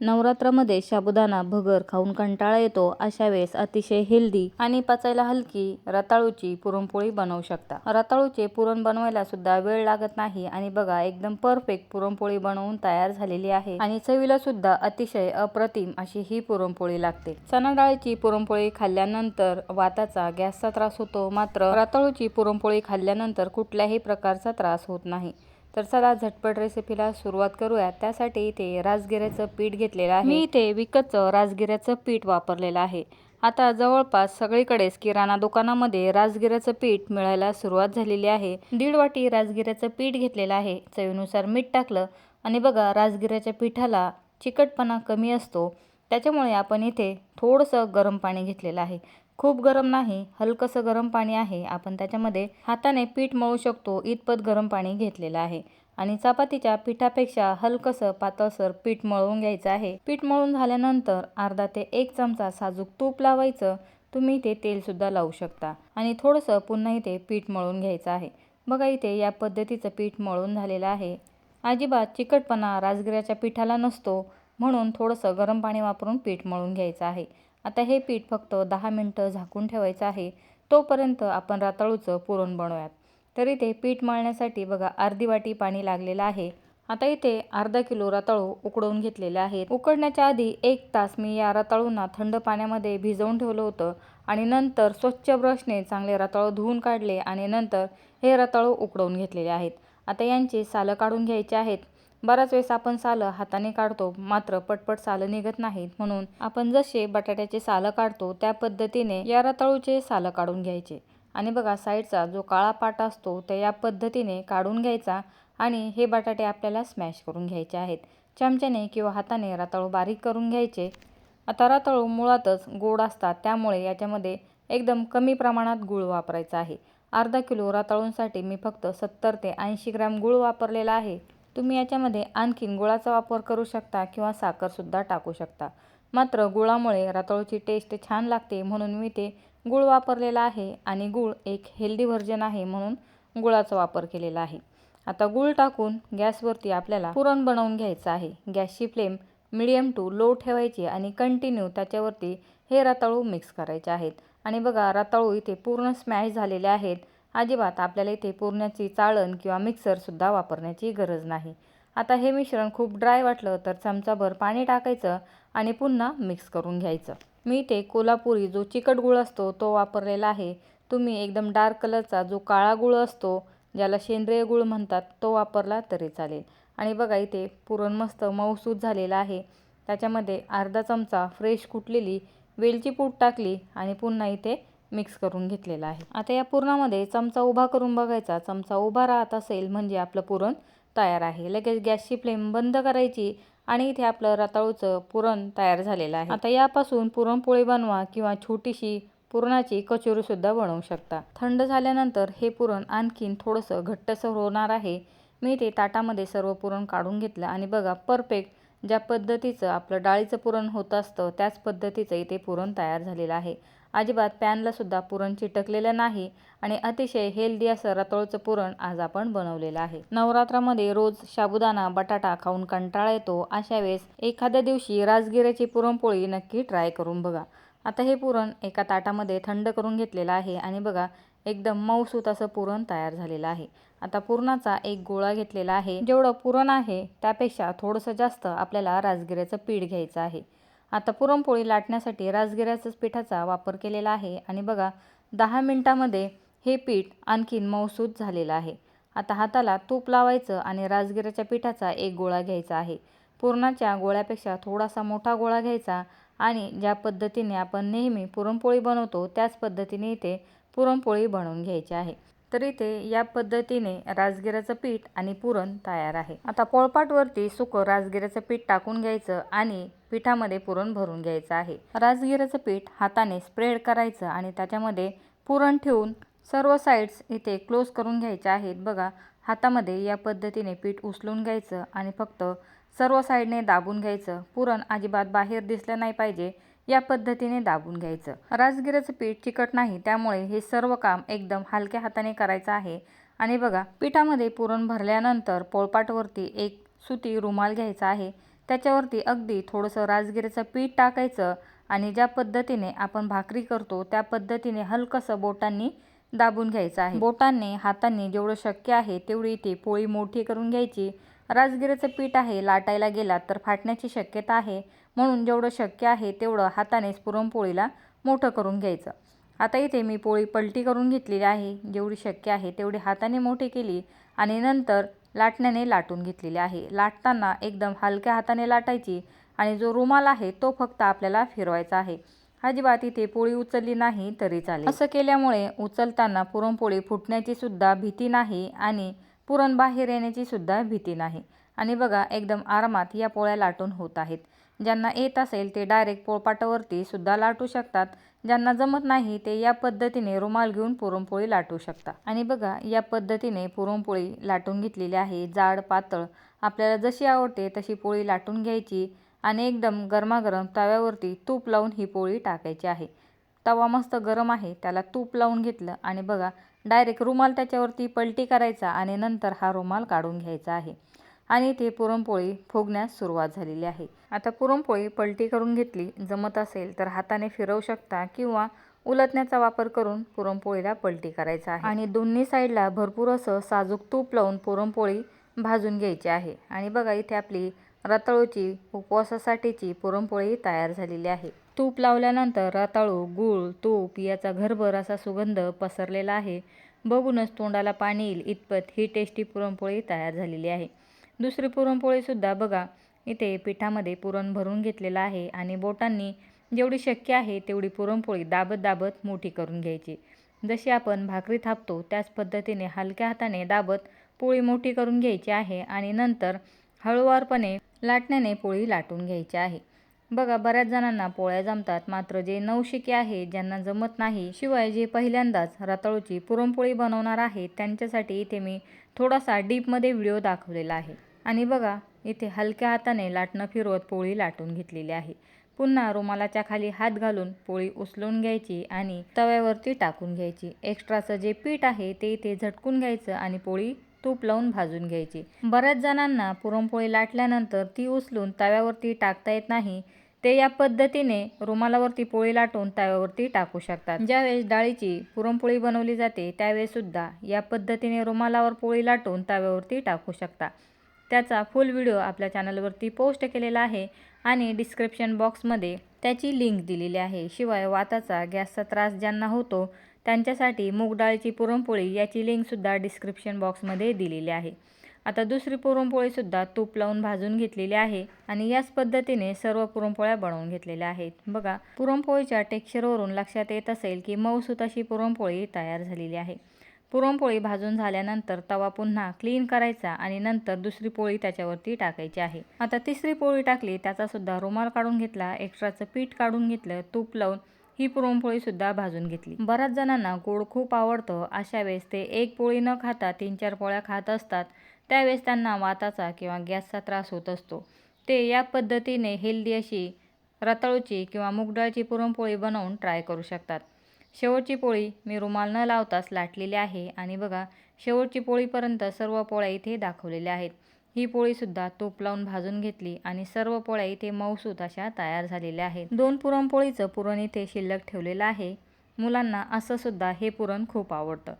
नवरात्रामध्ये साबुदाणा भगर खाऊन कंटाळा येतो अशा वेळेस अतिशय हेल्दी आणि पचायला हलकी रताळूची पुरणपोळी बनवू शकता. रताळूचे पुरण बनवायला सुद्धा वेळ लागत नाही आणि बघा एकदम परफेक्ट पुरणपोळी बनवून तयार झालेली आहे आणि चवीला सुद्धा अतिशय अप्रतिम अशी ही पुरणपोळी लागते. चणा डाळीची पुरणपोळी खाल्ल्यानंतर वाताचा गॅसचा त्रास होतो मात्र रताळूची पुरणपोळी खाल्ल्यानंतर कुठल्याही प्रकारचा त्रास होत नाही. तर चला झटपट रेसिपीला सुरुवात करूया. त्यासाठी इथे राजगिऱ्याचं पीठ घेतलेलं आहे. मी इथे विकतचं राजगिऱ्याचं पीठ वापरलेलं आहे. आता जवळपास सगळीकडेच किराणा दुकानामध्ये राजगिऱ्याचं पीठ मिळायला सुरुवात झालेली आहे. दीड वाटी राजगिऱ्याचं पीठ घेतलेलं आहे. चवीनुसार मीठ टाकलं. आणि बघा राजगिऱ्याच्या पिठाला चिकटपणा कमी असतो. त्याच्यामुळे आपण इथे थोडंसं गरम पाणी घेतलेलं आहे. खूप गरम नाही हलकंसं गरम पाणी आहे. आपण त्याच्यामध्ये हाताने पीठ मळू शकतो. इतपत गरम पाणी घेतलेलं आहे. आणि चपातीच्या पिठापेक्षा हलकंसं पातळसर पीठ मळवून घ्यायचं आहे. पीठ मळून झाल्यानंतर अर्धा ते एक चमचा साजूक तूप लावायचं. तुम्ही ते तेलसुद्धा लावू शकता. आणि थोडंसं पुन्हा इथे पीठ मळून घ्यायचं आहे. बघा इथे या पद्धतीचं पीठ मळून झालेलं आहे. अजिबात चिकटपणा राजगिऱ्याच्या पिठाला नसतो. म्हणून थोडंसं गरम पाणी वापरून पीठ मळून घ्यायचं आहे. आता हे पीठ फक्त दहा मिनटं झाकून ठेवायचं आहे. तोपर्यंत आपण रताळूचं पुरण बनवूयात. तर इथे पीठ मळण्यासाठी बघा अर्धी वाटी पाणी लागलेलं आहे. आता इथे अर्धा किलो रताळू उकडवून घेतलेले आहेत. उकडण्याच्या आधी एक तास मी या रताळूंना थंड पाण्यामध्ये भिजवून ठेवलं होतं आणि नंतर स्वच्छ ब्रशने चांगले रताळू धुवून काढले आणि नंतर हे रताळू उकडवून घेतलेले आहेत. आता यांची सालं काढून घ्यायची आहेत. बराच वेळेस आपण सालं हाताने काढतो मात्र पटपट सालं निघत नाहीत. म्हणून आपण जसे बटाट्याचे सालं काढतो त्या पद्धतीने या रताळूचे सालं काढून घ्यायचे. आणि बघा साईडचा जो काळा पाट असतो त्या या पद्धतीने काढून घ्यायचा आणि हे बटाटे आपल्याला स्मॅश करून घ्यायचे आहेत. चमच्याने किंवा हाताने रताळू बारीक करून घ्यायचे. आता रताळू मुळातच गोड असतात त्यामुळे याच्यामध्ये एकदम कमी प्रमाणात गूळ वापरायचा आहे. अर्धा किलो रताळूंसाठी मी फक्त सत्तर ते ऐंशी ग्रॅम गूळ वापरलेला आहे. तुम्ही याच्यामध्ये आणखीन गुळाचा वापर करू शकता किंवा साखरसुद्धा टाकू शकता. मात्र गुळामुळे रताळूची टेस्ट छान लागते म्हणून मी ते गूळ वापरलेला आहे आणि गूळ एक हेल्दी व्हर्जन आहे म्हणून गुळाचा वापर केलेला आहे. आता गूळ टाकून गॅसवरती आपल्याला पुरण बनवून घ्यायचं आहे. गॅसची फ्लेम मिडियम टू लो ठेवायची आणि कंटिन्यू त्याच्यावरती हे रताळू मिक्स करायचे आहेत. आणि बघा रताळू इथे पूर्ण स्मॅश झालेले आहेत. अजिबात आपल्याला इथे पुरण्याची चाळण किंवा मिक्सरसुद्धा वापरण्याची गरज नाही. आता हे मिश्रण खूप ड्राय वाटलं तर चमचाभर पाणी टाकायचं आणि पुन्हा मिक्स करून घ्यायचं. मी इथे कोल्हापुरी जो चिकट गुळ असतो तो वापरलेला आहे. तुम्ही एकदम डार्क कलरचा जो काळा गुळ असतो ज्याला सेंद्रिय गुळ म्हणतात तो वापरला तरी चालेल. आणि बघा इथे पुरण मस्त मऊसूत झालेला आहे. त्याच्यामध्ये अर्धा चमचा फ्रेश कुटलेली वेलची पूड टाकली आणि पुन्हा इथे मिक्स करून घेतलेला आहे. आता या पुरणामध्ये चमचा उभा करून बघायचा. चमचा उभा राहत असेल म्हणजे आपलं पुरण तयार आहे. लगेच गॅसची फ्लेम बंद करायची आणि इथे आपलं रताळूचं पुरण तयार झालेलं आहे. आता यापासून पुरणपोळी बनवा किंवा छोटीशी पुरणाची कचोरीसुद्धा बनवू शकता. थंड झाल्यानंतर हे पुरण आणखीन थोडंसं घट्टसर होणार आहे. मी ते ताटामध्ये सर्व पुरण काढून घेतलं आणि बघा परफेक्ट ज्या पद्धतीचं आपलं डाळीचं पुरण होत असतं त्याच पद्धतीचं इथे पुरण तयार झालेलं आहे. अजिबात पॅनलासुद्धा पुरण चिटकलेलं नाही आणि अतिशय हेल्दी असं रताळूचं पुरण आज आपण बनवलेलं आहे. नवरात्रामध्ये रोज साबुदाणा बटाटा खाऊन कंटाळा येतो. अशा वेळेस एखाद्या दिवशी राजगिऱ्याची पुरणपोळी नक्की ट्राय करून बघा. आता हे पुरण एका ताटामध्ये थंड करून घेतलेलं आहे आणि बघा एकदम मऊसूत असं पुरण तयार झालेलं आहे. आता पुरणाचा एक गोळा घेतलेला आहे. जेवढं पुरण आहे त्यापेक्षा थोडंसं जास्त आपल्याला राजगिऱ्याचं पीठ घ्यायचं आहे. आता पुरणपोळी लाटण्यासाठी राजगिऱ्याच्याच पिठाचा वापर केलेला आहे. आणि बघा दहा मिनटामध्ये हे पीठ आणखीन मौसूद झालेलं आहे. आता हाताला तूप लावायचं आणि राजगिऱ्याच्या पिठाचा एक गोळा घ्यायचा आहे. पुरणाच्या गोळ्यापेक्षा थोडासा मोठा गोळा घ्यायचा आणि ज्या पद्धतीने आपण नेहमी पुरणपोळी बनवतो त्याच पद्धतीने इथे पुरणपोळी बनवून घ्यायची आहे. तर इथे या पद्धतीने राजगिराचं पीठ आणि पुरण तयार आहे. आता पोळपाटवरती सुकं राजगिराचं पीठ टाकून घ्यायचं आणि पिठामध्ये पुरण भरून घ्यायचं आहे. राजगिराचं पीठ हाताने स्प्रेड करायचं आणि त्याच्यामध्ये पुरण ठेवून सर्व साईड्स इथे क्लोज करून घ्यायच्या आहेत. बघा हातामध्ये या पद्धतीने पीठ उचलून घ्यायचं आणि फक्त सर्व साईडने दाबून घ्यायचं. पुरण अजिबात बाहेर दिसलं नाही पाहिजे. या पद्धतीने दाबून घ्यायचं. राजगिऱ्याचं पीठ चिकट नाही त्यामुळे हे सर्व काम एकदम हलक्या हाताने करायचं आहे. आणि बघा पिठामध्ये पुरण भरल्यानंतर पोळपाटवरती एक सुती रुमाल घ्यायचा आहे. त्याच्यावरती अगदी थोडंसं राजगिऱ्याचं पीठ टाकायचं आणि ज्या पद्धतीने आपण भाकरी करतो त्या पद्धतीने हलकंसं बोटांनी दाबून घ्यायचं आहे. बोटांनी हातांनी जेवढं शक्य आहे तेवढी इथे पोळी मोठी करून घ्यायची. राजगिऱ्याचं पीठ आहे लाटायला गेला तर फाटण्याची शक्यता आहे. म्हणून जेवढं शक्य आहे तेवढं हातानेच पुरणपोळीला मोठं करून घ्यायचं. आता इथे मी पोळी पलटी करून घेतलेली आहे. जेवढी शक्य आहे तेवढी हाताने मोठी केली आणि नंतर लाटण्याने लाटून घेतलेली आहे. लाटताना एकदम हलक्या हाताने लाटायची आणि जो रुमाल आहे तो फक्त आपल्याला फिरवायचा आहे. अजिबात इथे पोळी उचलली नाही तरी चालेल. असं केल्यामुळे उचलताना पुरणपोळी फुटण्याची सुद्धा भीती नाही आणि पुरण बाहेर येण्याची सुद्धा भीती नाही. आणि बघा एकदम आरामात या पोळ्या लाटून होत आहेत. ज्यांना येत असेल ते डायरेक्ट पोळपाटावरती सुद्धा लाटू शकतात. ज्यांना जमत नाही ते या पद्धतीने रुमाल घेऊन पुरणपोळी लाटू शकता आणि बघा या पद्धतीने पुरणपोळी लाटून घेतलेली आहे. जाड पातळ. आपल्याला जशी आवडते तशी पोळी लाटून घ्यायची आणि एकदम गरमागरम तव्यावरती तूप लावून ही पोळी टाकायची आहे. तवा मस्त गरम आहे त्याला तूप लावून घेतलं आणि बघा डायरेक्ट रुमाल त्याच्यावरती पलटी करायचा आणि नंतर हा रुमाल काढून घ्यायचा आहे. आणि ती पुरणपोळी फुगण्यास सुरुवात झालेली आहे. आता पुरणपोळी पलटी करून घेतली जमत असेल तर हाताने फिरवू शकता किंवा उलटण्याचा वापर करून पुरणपोळीला पलटी करायचा आहे. आणि दोन्ही साईडला भरपूर असं साजूक तूप लावून पुरणपोळी भाजून घ्यायची आहे. आणि बघा इथे आपली रताळूची उपवासासाठीची पुरणपोळी तयार झालेली आहे. तूप लावल्यानंतर रताळू गूळ तूप याचा घरभर असा सुगंध पसरलेला आहे. बघूनच तोंडाला पाणी येईल इतपत ही टेस्टी पुरणपोळी तयार झालेली आहे. दुसरी पुरणपोळीसुद्धा बघा. इथे पिठामध्ये पुरण भरून घेतलेलं आहे आणि बोटांनी जेवढी शक्य आहे तेवढी पुरणपोळी दाबत दाबत मोठी करून घ्यायची. जशी आपण भाकरी थापतो त्याच पद्धतीने हलक्या हाताने दाबत पोळी मोठी करून घ्यायची आहे आणि नंतर हळूवारपणे लाटण्याने पोळी लाटून घ्यायची आहे. बघा बऱ्याच जणांना पोळ्या जमतात मात्र जे नवशिके आहे ज्यांना जमत नाही शिवाय जे पहिल्यांदाच रताळूची पुरणपोळी बनवणार आहे त्यांच्यासाठी इथे मी थोडासा डीपमध्ये व्हिडिओ दाखवलेला आहे. आणि बघा इथे हलक्या हाताने लाटणं फिरवत पोळी लाटून घेतलेली आहे. पुन्हा रुमालाच्या खाली हात घालून पोळी उचलून घ्यायची आणि तव्यावरती टाकून घ्यायची. एक्स्ट्राचं जे पीठ आहे ते इथे झटकून घ्यायचं आणि पोळी तूप लावून भाजून घ्यायची. बऱ्याच जणांना पुरणपोळी लाटल्यानंतर ती उचलून तव्यावरती टाकता येत नाही. ते या पद्धतीने रुमालावरती पोळी लाटून तव्यावरती टाकू शकतात. ज्यावेळेस डाळीची पुरणपोळी बनवली जाते त्यावेळेस सुद्धा या पद्धतीने रुमालावर पोळी लाटून तव्यावरती टाकू शकता. त्याचा फुल व्हिडिओ आपल्या चॅनलवरती पोस्ट केलेला आहे आणि डिस्क्रिप्शन बॉक्समध्ये त्याची लिंक दिलेली आहे. शिवाय वाताचा गॅसचा त्रास ज्यांना होतो त्यांच्यासाठी मूगडाळीची पुरणपोळी याची लिंकसुद्धा डिस्क्रिप्शन बॉक्समध्ये दिलेली आहे. आता दुसरी पुरणपोळीसुद्धा तूप लावून भाजून घेतलेली आहे आणि याच पद्धतीने सर्व पुरणपोळ्या बनवून घेतलेल्या आहेत. बघा पुरणपोळीच्या टेक्स्चरवरून लक्षात येत असेल की मऊसूत अशी पुरणपोळी तयार झालेली आहे. पुरणपोळी भाजून झाल्यानंतर तवा पुन्हा क्लीन करायचा आणि नंतर दुसरी पोळी त्याच्यावरती टाकायची आहे. आता तिसरी पोळी टाकली त्याचा सुद्धा रुमाल काढून घेतला एक्स्ट्राचं पीठ काढून घेतलं तूप लावून ही पुरणपोळीसुद्धा भाजून घेतली. बऱ्याच जणांना गोड खूप आवडतं अशा वेळेस ते एक पोळी न खाता तीन चार पोळ्या खात असतात. त्यावेळेस त्यांना वाताचा किंवा गॅसचा त्रास होत असतो. ते या पद्धतीने हेल्दी अशी रताळूची किंवा मुगडाळची पुरणपोळी बनवून ट्राय करू शकतात. शेवटची पोळी मी रुमाल न लावताच लाटलेली आहे आणि बघा शेवटची पोळीपर्यंत सर्व पोळ्या इथे दाखवलेल्या आहेत. ही पोळीसुद्धा तूप लावून भाजून घेतली आणि सर्व पोळ्या इथे मऊसूत अशा तयार झालेल्या आहेत. दोन पुरणपोळीचं पुरण इथे शिल्लक ठेवलेलं आहे. मुलांना असं सुद्धा हे पुरण खूप आवडतं.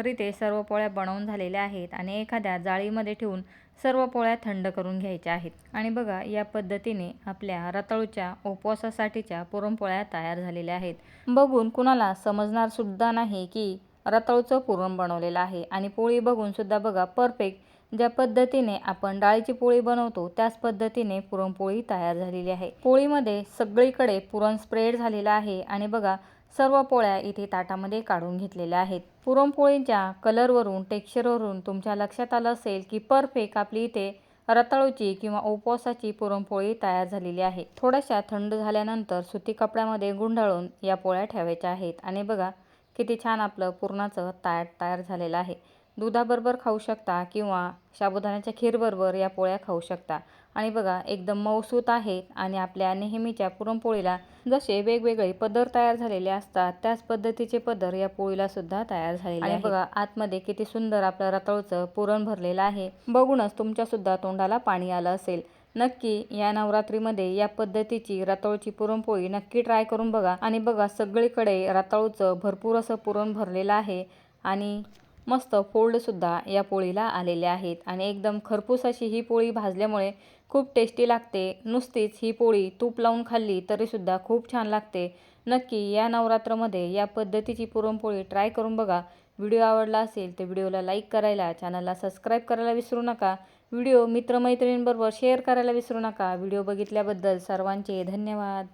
तरी ते सर्व पोळ्या बनवून झालेल्या आहेत आणि एखाद्या जाळीमध्ये ठेवून सर्व पोळ्या थंड करून घ्यायच्या आहेत. आणि बघा या पद्धतीने आपल्या रताळूच्या उपवासासाठीच्या पुरणपोळ्या तयार झालेल्या आहेत. बघून कुणाला समजणार सुद्धा नाही की रताळूचं पुरण बनवलेलं आहे. आणि पोळी बघून सुद्धा बघा परफेक्ट ज्या पद्धतीने आपण डाळीची पोळी बनवतो त्याच पद्धतीने पुरणपोळी तयार झालेली आहे. पोळीमध्ये सगळीकडे पुरण स्प्रेड झालेलं आहे. आणि बघा सर्व पोळ्या इथे ताटामध्ये काढून घेतलेल्या आहेत. पुरणपोळीच्या कलरवरून टेक्स्चरवरून तुमच्या लक्षात आलं असेल की परफेक्ट आपली इथे रताळूची किंवा उपवासाची पुरणपोळी तयार झालेली आहे. थोड्याशा थंड झाल्यानंतर सुती कपड्यामध्ये गुंडाळून या पोळ्या ठेवायच्या आहेत. आणि बघा किती छान आपलं पुरणाचं ताट तयार झालेलं आहे. दुधाबरोबर खाऊ शकता किंवा साबुदाण्याच्या खीरबरोबर या पोळ्या खाऊ शकता. आणि बघा एकदम मऊसूत आहेत आणि आपल्या नेहमीच्या पुरणपोळीला जसे वेगवेगळे पदर तयार झालेले असतात त्याच पद्धतीचे पदर या पोळीला सुद्धा तयार झालेले आहे बघा आतमध्ये किती सुंदर आपलं रताळूचं पुरण भरलेलं आहे. बघूनच तुमच्या सुद्धा तोंडाला पाणी आलं असेल. नक्की या नवरात्रीमध्ये या पद्धतीची रताळूची पुरणपोळी नक्की ट्राय करून बघा. आणि बघा सगळीकडे रताळूचं भरपूर असं पुरण भरलेलं आहे. आणि मस्त फोल्डसुद्धा या पोळीला आलेले आहेत. आणि एकदम खरपूस अशी ही पोळी भाजल्यामुळे खूप टेस्टी लागते. नुसतीच ही पोळी तूप लावून खाल्ली तरीसुद्धा खूप छान लागते. नक्की या नवरात्रामध्ये या पद्धतीची पुरणपोळी ट्राय करून बघा. व्हिडिओ आवडला असेल तर व्हिडिओला लाईक करायला चॅनलला सबस्क्राईब करायला विसरू नका. व्हिडिओ मित्रमैत्रिणींबरोबर शेअर करायला विसरू नका. व्हिडिओ बघितल्याबद्दल सर्वांचे धन्यवाद.